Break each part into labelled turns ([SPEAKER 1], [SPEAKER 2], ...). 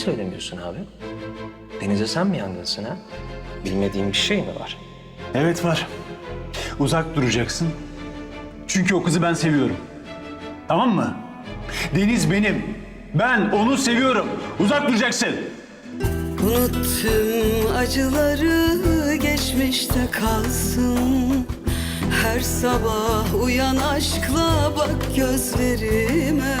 [SPEAKER 1] söylemiyorsun abi? Deniz'e sen mi yangınsın ha? Bilmediğim bir şey mi var?
[SPEAKER 2] Evet var. Uzak duracaksın. Çünkü o kızı ben seviyorum. Tamam mı? Deniz benim. Ben onu seviyorum. Uzak duracaksın.
[SPEAKER 3] Unut tüm acıları geçmişte kalsın Her sabah uyan aşkla bak gözlerime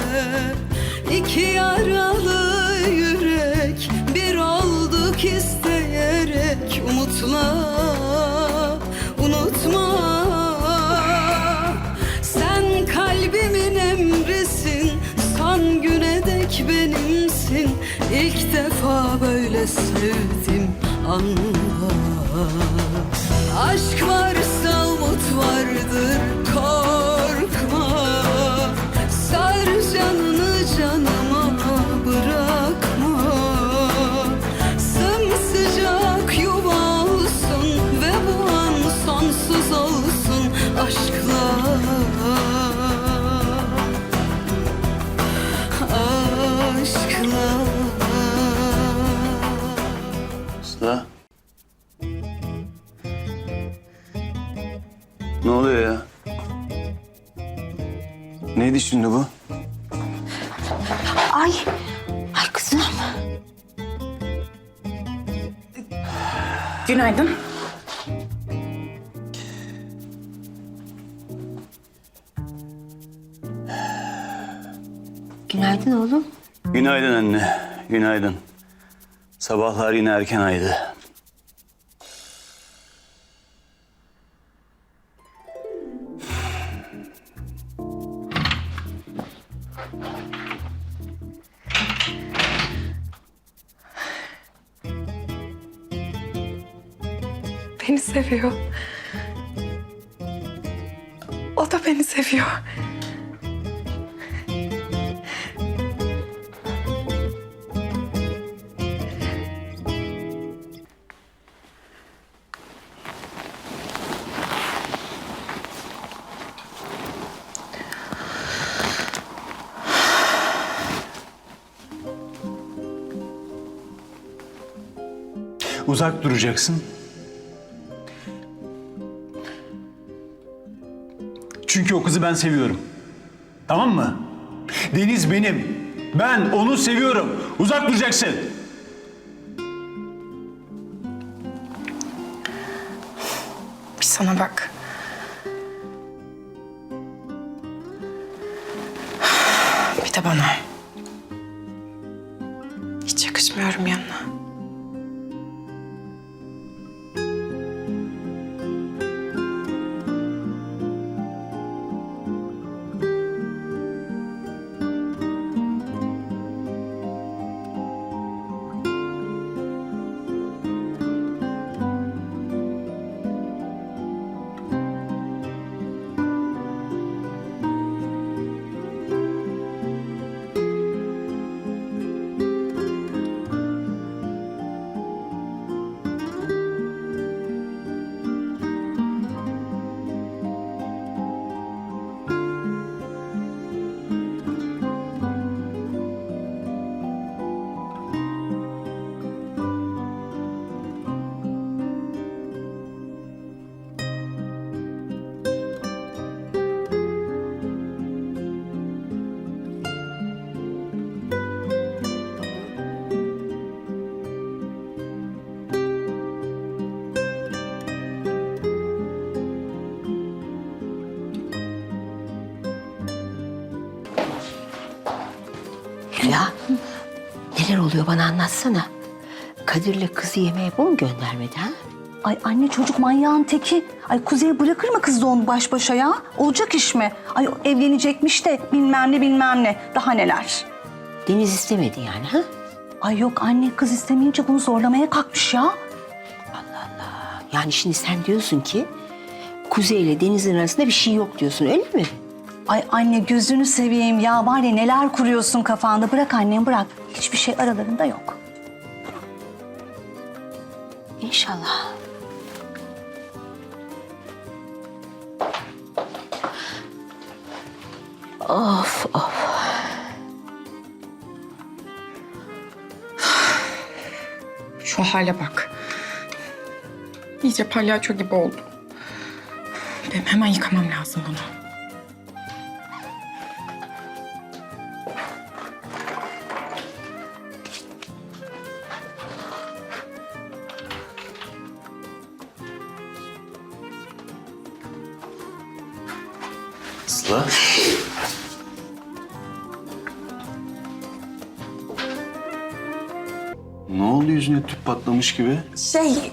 [SPEAKER 3] İki yaralı yürek bir olduk isteyerek. Umutla unutma. Sen kalbimin emrisin Son güne dek benimsin. İlk defa böyle sevdim anla. Aşk varsa umut vardır korkma
[SPEAKER 4] Ay, ay kızım.
[SPEAKER 5] Günaydın.
[SPEAKER 4] Günaydın oğlum.
[SPEAKER 2] Günaydın anne. Günaydın. Sabahlar yine erken aydı.
[SPEAKER 5] Beni seviyor. O da beni seviyor.
[SPEAKER 2] Uzak duracaksın. Çünkü o kızı ben seviyorum. Tamam mı? Deniz benim. Ben onu seviyorum. Uzak duracaksın.
[SPEAKER 5] Bir sana bak. Bir de bana. Hiç yakışmıyorum yanına.
[SPEAKER 4] Hülya, neler oluyor bana anlatsana. Kadir'le kızı yemeğe bu mu göndermedi ha?
[SPEAKER 6] Ay anne çocuk manyağın teki. Ay Kuzey'e bırakır mı kızla onu baş başa ya? Olacak iş mi? Ay o evlenecekmiş de bilmem ne bilmem ne. Daha neler.
[SPEAKER 4] Deniz istemedi yani ha?
[SPEAKER 6] Ay yok anne kız istemeyince bunu zorlamaya kalkmış ya.
[SPEAKER 4] Yani şimdi sen diyorsun ki Kuzey ile Deniz'in arasında bir şey yok diyorsun öyle mi?
[SPEAKER 6] Ay anne gözünü seveyim ya var ya neler kuruyorsun kafanda. Bırak annem bırak. Hiçbir şey aralarında yok.
[SPEAKER 4] İnşallah. Of of.
[SPEAKER 5] Şu hale bak. İyice palyaço gibi oldum. Benim hemen yıkamam lazım bunu.
[SPEAKER 2] Aslı. Ne oldu yüzüne tüp patlamış gibi?
[SPEAKER 5] Şey,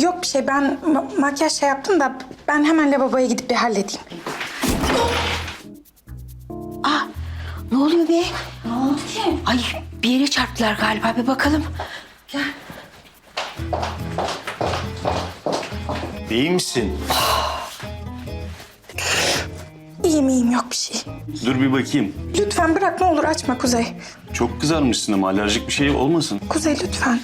[SPEAKER 5] yok bir şey. Ben ma- makyaj şey yaptım da ben hemen lavaboya gidip bir halledeyim.
[SPEAKER 4] Ah ne oluyor be? Ne oldu ki? Ay bir yere çarptılar galiba bir bakalım.
[SPEAKER 2] İyi misin?
[SPEAKER 5] İyiyim iyiyim yok bir şey.
[SPEAKER 2] Dur bir bakayım.
[SPEAKER 5] Lütfen bırak ne olur açma Kuzey.
[SPEAKER 2] Çok kızarmışsın ama alerjik bir şey olmasın.
[SPEAKER 5] Kuzey lütfen.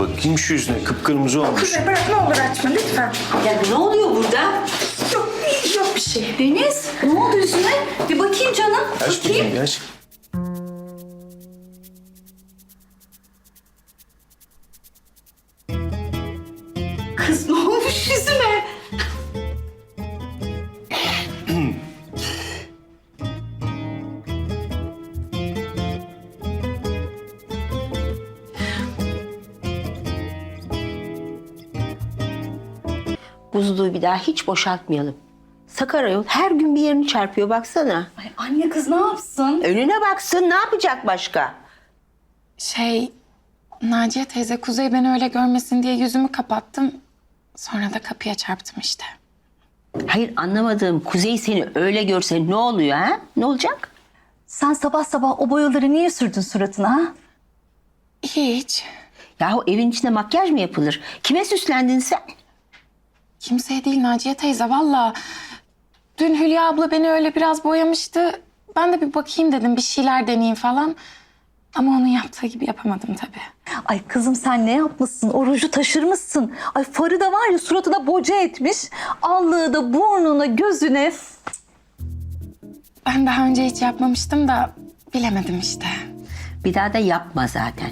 [SPEAKER 2] Bakayım şu yüzüne kıpkırmızı olmuş.
[SPEAKER 5] Kuzey bırak ne olur açma lütfen.
[SPEAKER 4] Ya ne oluyor burada?
[SPEAKER 5] Yok, yok bir şey.
[SPEAKER 6] Deniz ne oldu yüzüne? Bir bakayım canım.
[SPEAKER 2] Aç bakayım aç.
[SPEAKER 4] Buzluğu bir daha hiç boşaltmayalım. Sakar ayol her gün bir yerini çarpıyor baksana.
[SPEAKER 6] Ay anne kız ne yapsın?
[SPEAKER 4] Önüne baksın ne yapacak başka?
[SPEAKER 5] Şey, Naciye teyze Kuzey beni öyle görmesin diye yüzümü kapattım. Sonra da kapıya çarptım işte.
[SPEAKER 4] Hayır anlamadığım Kuzey seni öyle görse ne oluyor ha? Ne olacak?
[SPEAKER 6] Sen sabah sabah o boyaları niye sürdün suratına ha?
[SPEAKER 5] Hiç.
[SPEAKER 4] Yahu evin içinde makyaj mı yapılır? Kime süslendin sen?
[SPEAKER 5] Kimseye değil Naciye teyze valla. Dün Hülya abla beni öyle biraz boyamıştı. Ben de bir bakayım dedim bir şeyler deneyeyim falan. Ama onun yaptığı gibi yapamadım tabii.
[SPEAKER 6] Ay kızım sen ne yapmışsın? O ruju taşırmışsın. Ay farı da var ya suratına boca etmiş. Allığı da burnuna, gözüne.
[SPEAKER 5] Ben daha önce hiç yapmamıştım da bilemedim işte.
[SPEAKER 4] Bir daha da yapma zaten.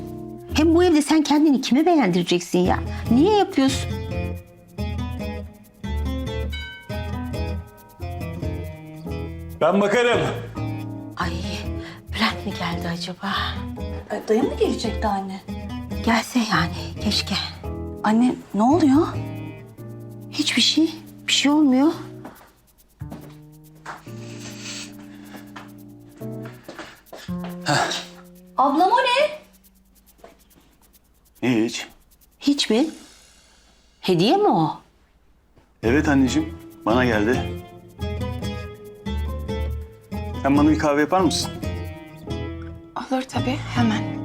[SPEAKER 4] Hem bu evde sen kendini kime beğendireceksin ya? Niye yapıyorsun?
[SPEAKER 2] Ben bakarım.
[SPEAKER 4] Ay Bülent mi geldi acaba?
[SPEAKER 6] Ay, dayı mı gelecekti anne?
[SPEAKER 4] Gelse yani keşke.
[SPEAKER 6] Anne ne oluyor?
[SPEAKER 4] Hiçbir şey, bir şey olmuyor.
[SPEAKER 6] Ablam o ne?
[SPEAKER 2] Hiç.
[SPEAKER 4] Hiç mi? Hediye mi o?
[SPEAKER 2] Evet anneciğim bana geldi. Sen bana bir kahve yapar mısın?
[SPEAKER 5] Olur tabii hemen.